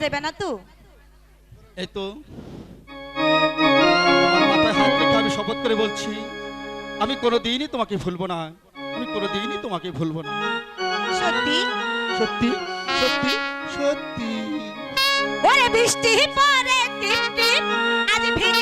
দেবে না তো? এই তো। আমি শপথ করে বলছি আমি কোনোদিনই তোমাকে ভুলবো না। আমি কোনোদিনই তোমাকে ভুলবো না। সত্যি? সত্যি? সত্যি? সত্যি। ওরে বৃষ্টি পরে বৃষ্টি আজ ভিড়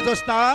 gostar.